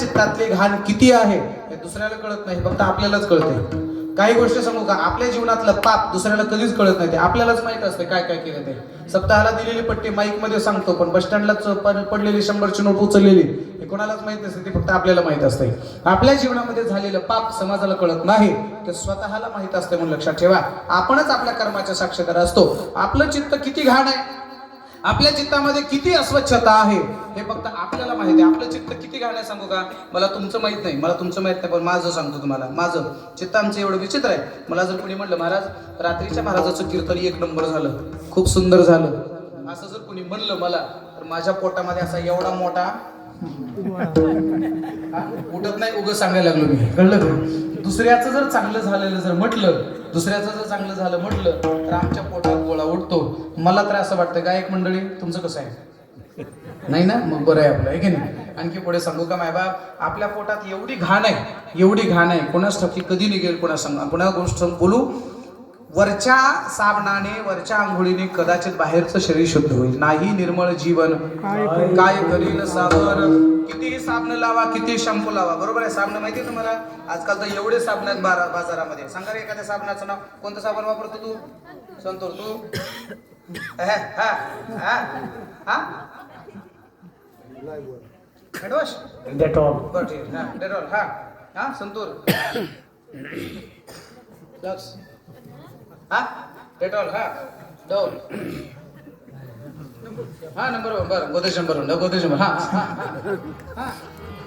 चित्तातली घाण किती आहे हे दुसऱ्याला कळत नाही फक्त आपल्यालाच कळते काही गोष्टी सांगू का? आपल्या जीवनातलं पाप दुसऱ्याला कधीच कळत नाही. ते आपल्यालाच माहीत असते काय काय केलं ते. सप्ताहाला दिलेली पट्टी माईकमध्ये सांगतो पण बस स्टँडला पडलेली शंभरची नोट उचललेली हे कोणालाच माहीत नसते ते फक्त आपल्याला माहीत असते आपल्या जीवनामध्ये झालेलं पाप समाजाला कळत नाही ते स्वतःला माहीत असते म्हणून लक्षात ठेवा. आपणच आपल्या कर्माच्या साक्षीदार असतो. आपलं चित्त किती घाण आहे आपल्या चित्तामध्ये किती अस्वच्छता आहे हे फक्त आपल्याला माहिती आहे. आपलं चित्त किती घाण आहे सांगू का? मला तुमचं माहीत नाही. मला तुमचं माहीत नाही पण माझं सांगतो तुम्हाला. माझं चित्त आमचं एवढं विचित्र आहे. मला जर कोणी म्हणलं महाराज रात्रीच्या महाराजाचं कीर्तन एक नंबर झालं. खूप सुंदर झालं. असं जर कोणी म्हणलं मला तर माझ्या पोटामध्ये असा एवढा मोठा उठत नाही उगं सांगायला लागलो मी. कळलं का? दुसऱ्याचं जर चांगलं झालेलं जर म्हटलं दुसऱ्याचं जर चांगलं झालं म्हटलं तर आमच्या पोटात गोळा उठतो. मला तर असं वाटतं गायक मंडळी तुमचं कसं आहे? नाही ना? मग बरं आहे आपलं आहे की नाही? आणखी पुढे सांगू का मायबाप? आपल्या पोटात एवढी घाण आहे एवढी घाण आहे कोणास ठक्की कधी निघेल कोणा सांग कोणा गोष्ट बोलू? वरच्या साबणाने वरच्या आंघोळीने कदाचित बाहेरचं शरीर शुद्ध होईल. नाही निर्मळ जीवन. काय करील साबण कितीही साबण लावा किती शॅम्पू लावा? बरोबर आहे साबण माहिती आहे तुम्हाला? आजकाल तर एवढे साबण आहेत बारा बाजारामध्ये. सांगा रे एखाद्या साबणाचं नाव. कोणतं साबण वापरतो तू? संतोर. तू? हा हा हा? डेटॉल. हा डेटॉल. हा हा संतूर. हा? डेटॉल हा. डोल हा नंबर वन बरं. Godrej number one Godrej number हा हा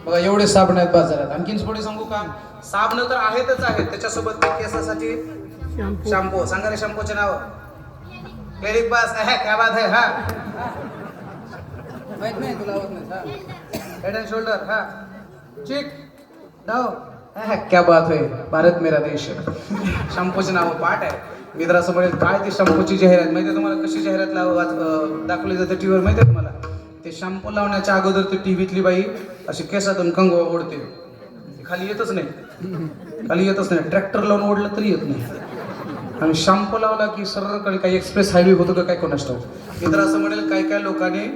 बघा एवढे साबण आहेत बाजारात. आणखीन पुढे सांगू का? साबण तर आहेतच आहेत. त्याच्यासोबत केसासाठी शॅम्पू सांगा रे शॅम्पूचे नाव. क्लिनिक पास है क्या बात है हा. माहीत नाही तुला आवडत नाही. हा. हेड अँड शोल्डर हा. चिक डाव हा, क्या बात है भारत मेरा देश. शॅम्पूचे नाव पाठ आहे. मित्रासमोर असं म्हणेल काय ते शॅम्पूची जाहिरात? माहिती आहे तुम्हाला कशी जाहिरात लाव दाखवली जाते टीव्हीवर? माहिती आहे तुम्हाला? ते शॅम्पू लावण्याच्या अगोदर ती टीव्हीतली बाई अशी केसातून कंगवा ओढते. खाली येतच नाही. खाली येतच नाही. ट्रॅक्टर लावून ओढलं तरी येत नाही. आणि शॅम्पू लावला की सरळकडे काही एक्सप्रेस हायवे होतो का काय कोणास मित्र असं म्हणेल काही काही लोकांनी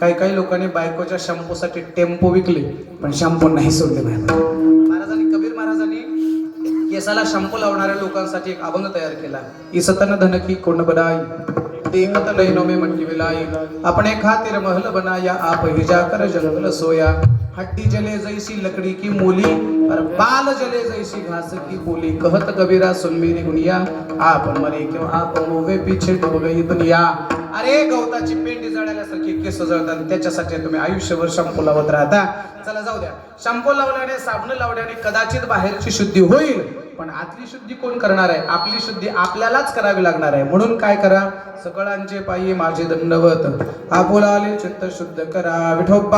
काही काही लोकांनी बायकोच्या शॅम्पूसाठी टेम्पो विकले पण शॅम्पू नाही सोडले नाही केसाला शॅम्पू लावणाऱ्या लोकांसाठी एक अभंग तयार केला. इसतन धनकी कोण बनाई? देखत नैनो में मंटी मिलाई अपने खातिर महल बनाया आप हिजा कर जंगल सोया. हड्डी जले जैसी लकड़ी की मूली और बाल जले जैसी घास की बोली. कहत कबीरा सुन मेरी गुनिया आप मरे क्यों? आप मोवे पीछे डूब गई दुनिया. अरे गवताची पेंडी जळाल्यासारखी केस जळतात त्याच्यासाठी तुम्ही आयुष्यभर शॅम्पू लावत राहता. चला जाऊ द्या. शॅम्पू लावल्याने साबण लावल्याने कदाचित बाहेरची शुद्धी होईल पण आतली शुद्धी कोण करणार आहे? आपली शुद्धी आपल्यालाच करावी लागणार आहे. म्हणून काय करा? सकळांचे पायी माझे दंडवत. आपुलाले चित्त शुद्ध करा. विठोबा